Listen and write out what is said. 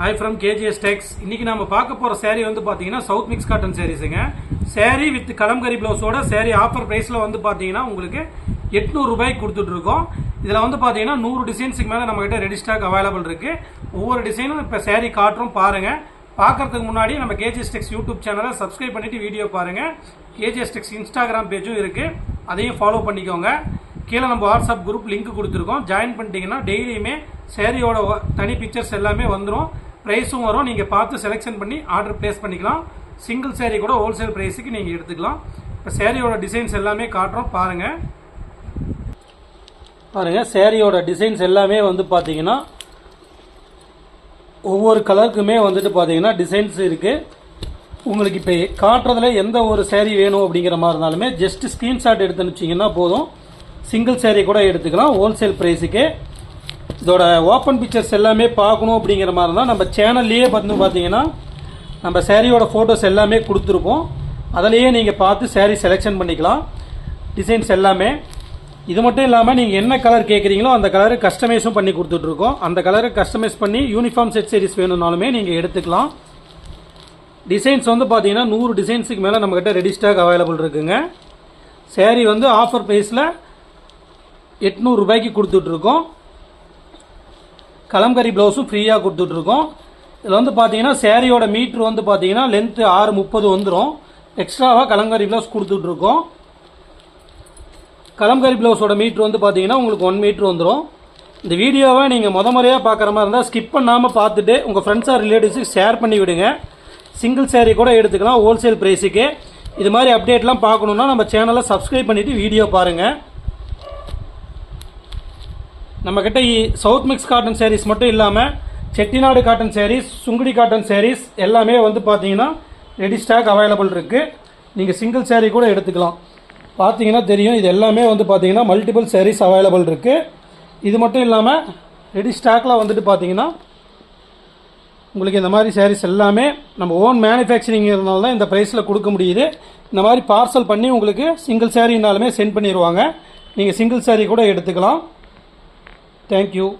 Hi from KGs டெக்ஸ் இன்னைக்கு நம்ம பார்க்க போற saree வந்து பாத்தீங்கன்னா சவுத் மிக்ஸ் காட்டன் சாரீஸுங்க சேரீ வித் கலம்கரி பிளவுஸோட சேரீ ஆஃபர் பிரைஸ்ல வந்து பாத்தீங்கன்னா உங்களுக்கு எட்நூறு கொடுத்துட்ருக்கோம் கொடுத்துட்டு இருக்கோம். இதுல வந்து பாத்தீங்கன்னா நூறு டிசைன்ஸுக்கு மேல நம்ம கிட்ட ரெடி ஸ்டாக் அவைலபிள் இருக்கு. ஒவ்வொரு டிசைனும் இப்ப saree காட்டுறோம் பாருங்க. பார்க்கறதுக்கு முன்னாடி நம்ம கேஜிஎஸ் டெக்ஸ் யூடியூப் சேனலை சப்ஸ்கிரைப் பண்ணிட்டு வீடியோ பாருங்க. கேஜிஎஸ் டெக்ஸ் இன்ஸ்டாகிராம் பேஜும் இருக்கு. அதையும் ஃபாலோ பண்ணிக்கோங்க. கீழே நம்ம வாட்ஸ்அப் குரூப் லிங்க் கொடுத்துருக்கோம். ஜாயின் பண்ணிட்டீங்கன்னா டெய்லியுமே சேரீயோட தனி பிக்சர்ஸ் எல்லாமே வந்துடும் ப்ரைஸும் வரும். நீங்கள் பார்த்து செலெக்ஷன் பண்ணி ஆர்டர் ப்ளேஸ் பண்ணிக்கலாம். சிங்கிள் சேரீ கூட ஹோல்சேல் ப்ரைஸுக்கு நீங்கள் எடுத்துக்கலாம். இப்போ சேரீயோட டிசைன்ஸ் எல்லாமே காட்டுறோம். பாருங்கள் பாருங்கள் சேரீயோட டிசைன்ஸ் எல்லாமே வந்து பார்த்தீங்கன்னா ஒவ்வொரு கலருக்குமே வந்துட்டு பார்த்தீங்கன்னா டிசைன்ஸ் இருக்குது உங்களுக்கு இப்போ காட்டுறதுல எந்த ஒரு சேரீ வேணும் அப்படிங்கிற மாதிரி இருந்தாலுமே ஜஸ்ட் ஸ்க்ரீன்ஷாட் எடுத்து வச்சிங்கன்னா போதும். சிங்கிள் சேரீ கூட எடுத்துக்கலாம். ஹோல்சேல் ப்ரைஸுக்கு இதோட ஓப்பன் பிக்சர்ஸ் எல்லாமே பார்க்கணும் அப்படிங்கிற மாதிரி தான் நம்ம சேனல்லையே வந்து பார்த்தீங்கன்னா நம்ம சேரீயோட ஃபோட்டோஸ் எல்லாமே கொடுத்துருப்போம். அதிலையே நீங்கள் பார்த்து சேரீ செலெக்ஷன் பண்ணிக்கலாம். டிசைன்ஸ் எல்லாமே. இது மட்டும் இல்லாமல் நீங்கள் என்ன கலர் கேட்குறீங்களோ அந்த கலரு கஸ்டமைஸும் பண்ணி கொடுத்துட்ருக்கோம். அந்த கலரை கஸ்டமைஸ் பண்ணி யூனிஃபார்ம் செட் சீரிஸ் வேணும்னாலுமே நீங்கள் எடுத்துக்கலாம். டிசைன்ஸ் வந்து பார்த்தீங்கன்னா நூறு டிசைன்ஸுக்கு மேலே நம்மக்கிட்ட ரெடி ஸ்டாக் அவைலபிள் இருக்குங்க. சேரீ வந்து ஆஃபர் ப்ரைஸில் எட்நூறுரூபாய்க்கு கொடுத்துட்ருக்கோம். கலம்கரி ப்ளவுஸும் ஃப்ரீயாக கொடுத்துட்ருக்கோம். இதில் வந்து பார்த்தீங்கன்னா சேரீயோட மீட்ரு வந்து பார்த்தீங்கன்னா லென்த்து ஆறு முப்பது வந்துடும் எக்ஸ்ட்ராவாக கலம்கரி ப்ளவுஸ் கொடுத்துட்ருக்கோம். கலம்கரி ப்ளவுஸோட மீட்ரு வந்து பார்த்தீங்கன்னா உங்களுக்கு ஒன் மீட்ரு வந்துடும் இந்த வீடியோவை நீங்கள் முத முறையாக பார்க்குற மாதிரி இருந்தால் ஸ்கிப் பண்ணாமல் பார்த்துட்டு உங்கள் ஃப்ரெண்ட்ஸ் ஆர் ரிலேட்டிவ்ஸுக்கு ஷேர் பண்ணி விடுங்க. சிங்கிள் சேரீ கூட எடுத்துக்கலாம் ஹோல்சேல் ப்ரைஸுக்கு இது மாதிரி அப்டேட்லாம் பார்க்கணுன்னா நம்ம சேனலை சப்ஸ்கிரைப் பண்ணிவிட்டு வீடியோ பாருங்கள் நம்மக்கிட்ட சவுத் மிக்ஸ் காட்டன் சாரீஸ் மட்டும் இல்லாமல் செட்டிநாடு காட்டன் சாரீஸ் சுங்குடி காட்டன் சாரீஸ் எல்லாமே வந்து பார்த்தீங்கன்னா ரெடி ஸ்டாக் அவைலபிள் இருக்குது நீங்கள் சிங்கிள் சேரீ கூட எடுத்துக்கலாம். பார்த்தீங்கன்னா தெரியும் இது எல்லாமே வந்து பார்த்தீங்கன்னா மல்டிபிள் sarees அவைலபிள் இருக்குது இது மட்டும் இல்லாமல் ரெடி ஸ்டாக்கில் வந்துட்டு பார்த்தீங்கன்னா உங்களுக்கு இந்த மாதிரி sarees எல்லாமே நம்ம ஓன் மேனுஃபேக்சரிங் இருந்தால்தான் தான் இந்த ப்ரைஸில் கொடுக்க முடியுது. இந்த மாதிரி பார்சல் பண்ணி உங்களுக்கு சிங்கிள் சாரீனாலுமே சென்ட் பண்ணிடுவாங்க நீங்கள் சிங்கிள் சேரீ கூட எடுத்துக்கலாம். Thank you.